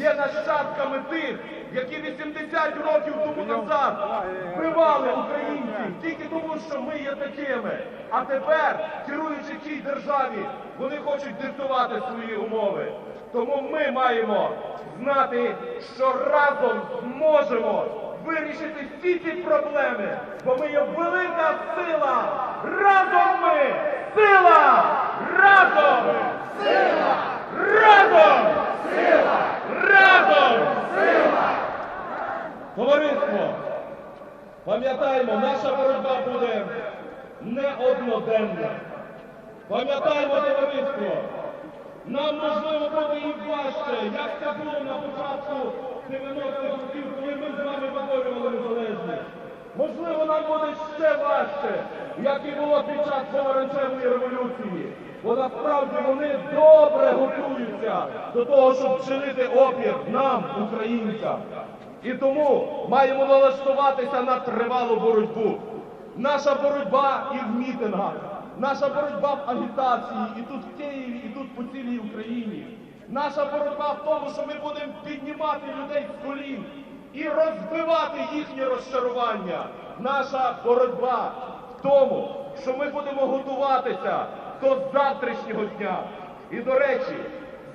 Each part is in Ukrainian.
є нащадками тих, які 80 років тому назад вбивали українців тільки тому, що ми є такими. А тепер, керуючи тій державі, вони хочуть диктувати свої умови. Тому ми маємо знати, що разом зможемо вирішити всі ці проблеми, бо ми є велика сила. Разом ми сила! Разом! Сила! Разом! Сила! Разом! Сила! Товариство! Пам'ятаємо, наша боротьба буде не одноденна. Пам'ятаємо, товариство! Нам можливо буде і важче, як це було на початку 90-х років, коли ми з вами виборювали незалежність. Можливо, нам буде ще важче, як і було під час помаранчевої революції. Бо насправді вони добре готуються до того, щоб чинити опір нам, українцям. І тому маємо налаштуватися на тривалу боротьбу. Наша боротьба і в мітингах, наша боротьба в агітації, і тут в Києві, і тут по цілій Україні. Наша боротьба в тому, що ми будемо піднімати людей з колін і розбивати їхнє розчарування. Наша боротьба в тому, що ми будемо готуватися до завтрашнього дня. І до речі,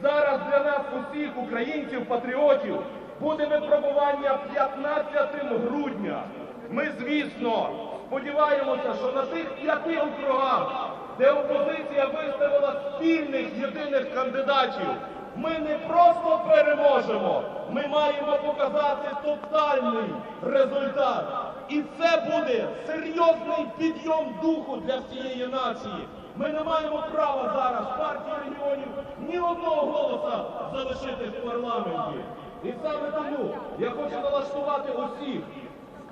зараз для нас усіх українців, патріотів, буде випробування 15 грудня. Ми, звісно, сподіваємося, що на тих п'яти округах, де опозиція виставила спільних єдиних кандидатів, ми не просто переможемо, ми маємо показати тотальний результат. І це буде серйозний підйом духу для всієї нації. Ми не маємо права зараз партії регіонів ні одного голоса залишити в парламенті. І саме тому я хочу налаштувати усіх.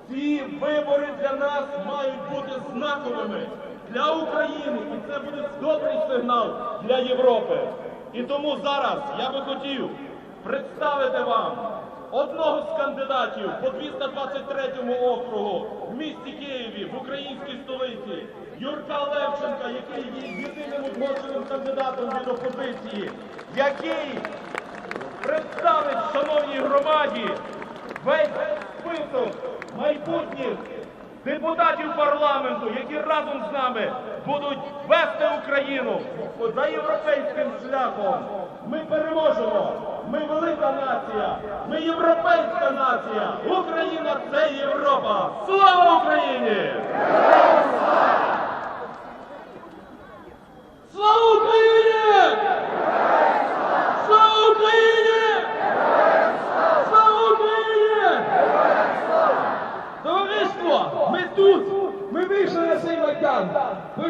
Ці вибори для нас мають бути знаковими для України, і це буде добрий сигнал для Європи. І тому зараз я би хотів представити вам одного з кандидатів по 223 округу в місті Києві, в українській столиці, Юрка Левченка, який є єдиним узгодженим кандидатом від опозиції, який представить шановній громаді весь список майбутніх депутатів парламенту, які разом з нами будуть вести Україну за європейським шляхом. Ми переможемо. Ми велика нація. Ми європейська нація. Україна це Європа. Слава Україні! Слава Україні! Слава Україні! Слава Україні! Товариство, ми тут! Ми вийшли на цей майдан!